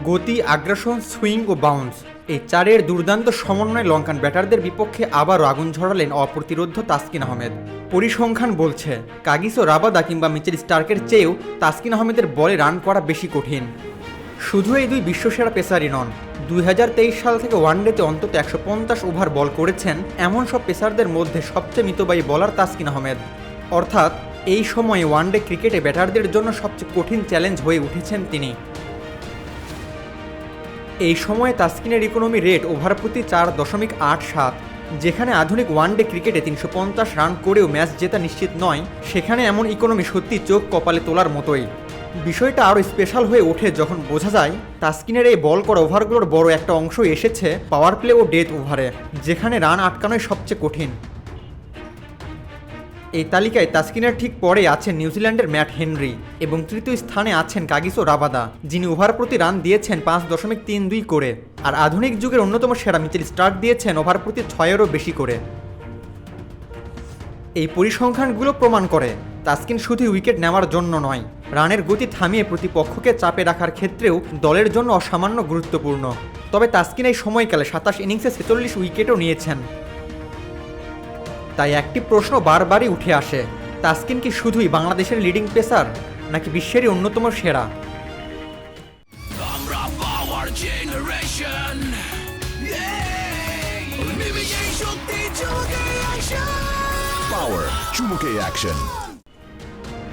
গতি, আগ্রাসন, সুইং ও বাউন্স। এই চারের দুর্দান্ত সমন্বয় লঙ্কান ব্যাটারদের বিপক্ষে আবারও আগুন ঝরালেন অপ্রতিরোধ্য তাসকিন আহমেদ। পরিসংখ্যান বলছে, কাগিসো রাবাদা কিংবা মিচেল স্টার্কের চেয়েও তাসকিন আহমেদের বলে রান করা বেশি কঠিন। শুধু এই দুই বিশ্বসেরা পেসারই নন, দুই হাজার তেইশ সাল থেকে ওয়ানডেতে অন্তত একশো পঞ্চাশ ওভার বল করেছেন এমন সব পেসারদের মধ্যে সবচেয়ে মিতবায়ী বলার তাসকিন আহমেদ। অর্থাৎ, এই সময়ে ওয়ানডে ক্রিকেটে ব্যাটারদের জন্য সবচেয়ে কঠিন চ্যালেঞ্জ হয়ে উঠেছেন তিনি। এই সময়ে তাসকিনের ইকোনমি রেট ওভার প্রতি চার দশমিক আট সাত, যেখানে আধুনিক ওয়ানডে ক্রিকেটে তিনশো পঞ্চাশ রান করেও ম্যাচ জেতা নিশ্চিত নয়, সেখানে এমন ইকোনমি সত্যি চোখ কপালে তোলার মতোই। বিষয়টা আরও স্পেশাল হয়ে ওঠে যখন বোঝা যায়, তাস্কিনের এই বল করা ওভারগুলোর বড় একটা অংশ এসেছে পাওয়ার প্লে ও ডেথ ওভারে যেখানে রান আটকানোই সবচেয়ে কঠিন। এই তালিকায় তাসকিনের ঠিক পরে আছেন নিউজিল্যান্ডের ম্যাট হেনরি এবং তৃতীয় স্থানে আছেন কাগিসো রাবাদা, যিনি ওভার প্রতি রান দিয়েছেন পাঁচ দশমিক তিন দুই করে আর আধুনিক যুগের অন্যতম সেরা মিচেল স্টার্ট দিয়েছেন ওভার প্রতি ছয়েরও বেশি করে। এই পরিসংখ্যানগুলো প্রমাণ করে, তাসকিন শুধু উইকেট নেওয়ার জন্য নয়, রানের গতি থামিয়ে প্রতিপক্ষকে চাপে রাখার ক্ষেত্রেও দলের জন্য অসামান্য গুরুত্বপূর্ণ। তবে তাসকিন এই সময়কালে সাতাশ ইনিংসে ছেচল্লিশ উইকেটও নিয়েছেন। তাই একটি প্রশ্ন বারবারই উঠে আসে তাসকিন কি শুধুই বাংলাদেশের লিডিং পেসার নাকি বিশ্বেরই অন্যতম সেরা?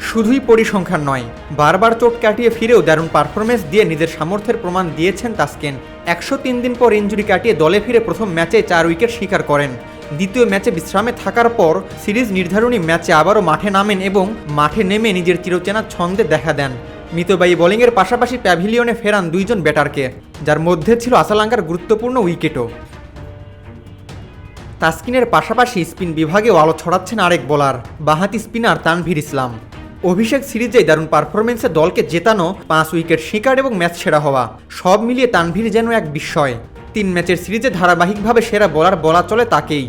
শুধুই পরিসংখ্যান নয় বারবার চোট কাটিয়ে ফিরেও দারুণ পারফরমেন্স দিয়ে নিজের সামর্থ্যের প্রমাণ দিয়েছেন তাসকিন। একশো তিন দিন পর ইঞ্জুরি কাটিয়ে দলে ফিরে প্রথম ম্যাচে চার উইকেট শিকার করেন। দ্বিতীয় ম্যাচে বিশ্রামে থাকার পর সিরিজ নির্ধারণী ম্যাচে আবারও মাঠে নামেন এবং মাঠে নেমে নিজের চিরচেনা ছন্দে দেখা দেন। মিতবায়ী বোলিংয়ের পাশাপাশি প্যাভিলিয়নে ফেরান দুইজন ব্যাটারকে, যার মধ্যে ছিল আসালাঙ্কার গুরুত্বপূর্ণ উইকেটও। তাসকিনের পাশাপাশি স্পিন বিভাগেও আলো ছড়াচ্ছেন আরেক বোলার, বাহাতি স্পিনার তানভীর ইসলাম। অভিষেক সিরিজে দারুণ পারফরমেন্সে দলকে জেতানো পাঁচ উইকেট শিকার এবং ম্যাচ সেরা হওয়া, সব মিলিয়ে তানভীর যেন এক বিস্ময়। তিন ম্যাচের সিরিজে ধারাবাহিকভাবে সেরা বলার বলা চলে তাকেই।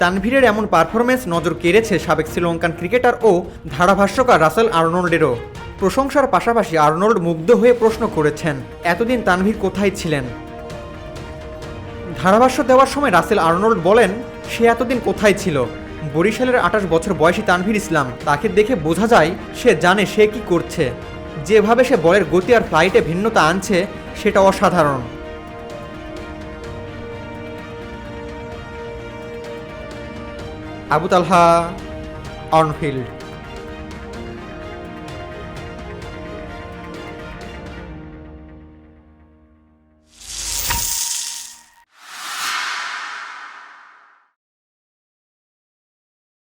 তানভীরের এমন পারফরমেন্স নজর কেড়েছে সাবেক শ্রীলঙ্কান ক্রিকেটার ও ধারাভাষ্যকার রাসেল আর্নল্ডেরও। প্রশংসার পাশাপাশি আর্নল্ড মুগ্ধ হয়ে প্রশ্ন করেছেন, এতদিন তানভীর কোথায় ছিলেন? ধারাভাষ্য দেওয়ার সময় রাসেল আর্নল্ড বলেন, সে এতদিন কোথায় ছিল? বরিশালের আঠাশ বছর বয়সী তানভীর ইসলাম, তাকে দেখে বোঝা যায় সে জানে সে কি করছে। যেভাবে সে বলের গতি আর ফ্লাইটে ভিন্নতা আনছে সেটা অসাধারণ। আবু তালহা অনফিল্ড